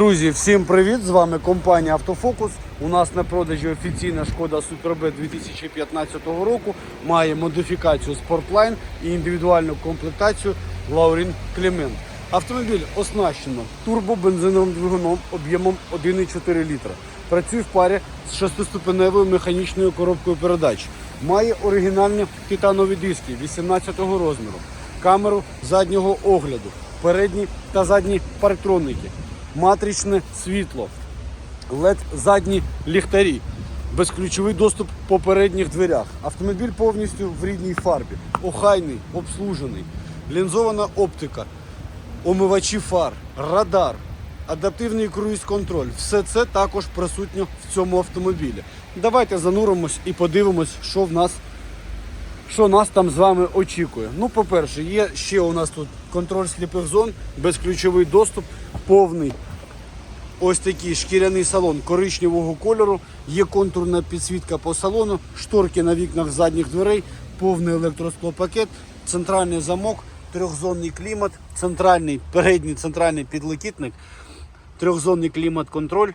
Друзі, всім привіт! З вами компанія Автофокус. У нас на продажі офіційна шкода Суперб 2015 року. Має модифікацію Sportline і індивідуальну комплектацію Lauryn Clement. Автомобіль оснащено турбобензиновим двигуном об'ємом 1,4 літра. Працює в парі з шестиступеневою механічною коробкою передач. Має оригінальні титанові диски 18-го розміру, камеру заднього огляду, передні та задні парктроники матричне світло, led задні ліхтарі, безключовий доступ по передніх дверях. Автомобіль повністю в рідній фарбі, охайний, обслужений, лінзована оптика, омивачі фар, радар, адаптивний круїз-контроль. Все це також присутньо в цьому автомобілі. Давайте зануримось і подивимось, що в нас що нас там з вами очікує. Ну, по-перше, є ще у нас тут контроль сліпих зон, безключовий доступ, повний. Ось такий шкіряний салон коричневого кольору, є контурна підсвітка по салону, шторки на вікнах задніх дверей, повний електросклопакет, центральний замок, трьохзонний клімат, центральний передній центральний підлокітник, трьохзонний клімат-контроль,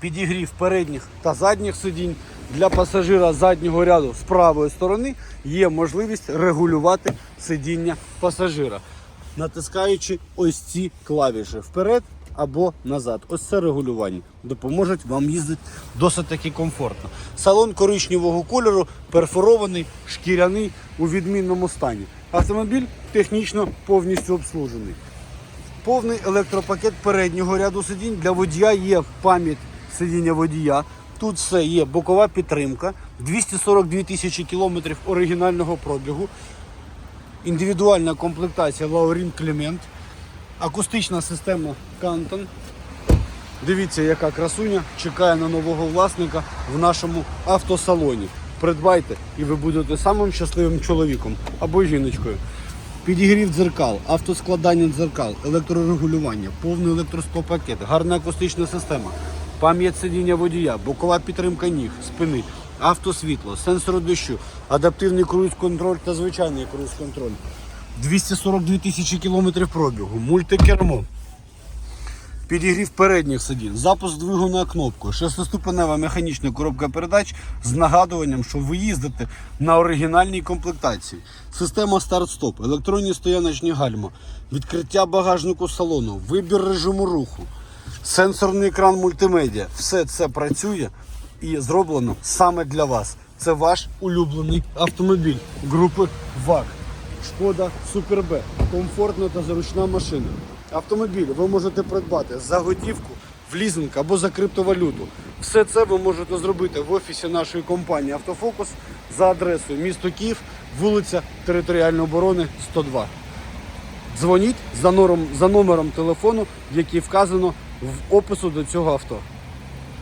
підігрів передніх та задніх сидінь. Для пасажира заднього ряду з правої сторони є можливість регулювати сидіння пасажира, натискаючи ось ці клавіші вперед або назад. Ось це регулювання допоможуть вам їздити досить таки комфортно. Салон коричневого кольору, перфорований, шкіряний у відмінному стані. Автомобіль технічно повністю обслужений. Повний електропакет переднього ряду сидінь. Для водія є пам'ять сидіння водія. Тут все є бокова підтримка, 242 тисячі кілометрів оригінального пробігу, індивідуальна комплектація Laurin Clement, акустична система Canton. Дивіться, яка красуня чекає на нового власника в нашому автосалоні. Придбайте і ви будете самим щасливим чоловіком або жіночкою. Підігрів дзеркал, автоскладання дзеркал, електрорегулювання, повний електросклопакет, гарна акустична система, пам'ять сидіння водія, бокова підтримка ніг, спини, автосвітло, сенсор дощу, адаптивний круїз-контроль та звичайний круїз-контроль. 242 тисячі кілометрів пробігу, мультикермо. Підігрів передніх сидінь, запуск двигуна кнопкою, шестиступенева механічна коробка передач з нагадуванням, що ви їздите на оригінальній комплектації. Система старт-стоп, електронні стояночні гальма, відкриття багажнику салону, вибір режиму руху, сенсорний екран мультимедіа. Все це працює і зроблено саме для вас. Це ваш улюблений автомобіль групи ВАК. Шкода Суперб. Комфортна та зручна машина. Автомобіль ви можете придбати за готівку, в лізинг або за криптовалюту. Все це ви можете зробити в офісі нашої компанії Автофокус за адресою місто Київ, вулиця Територіальної оборони 102. Дзвоніть за номером, за номером телефону, який вказано в опису до цього авто.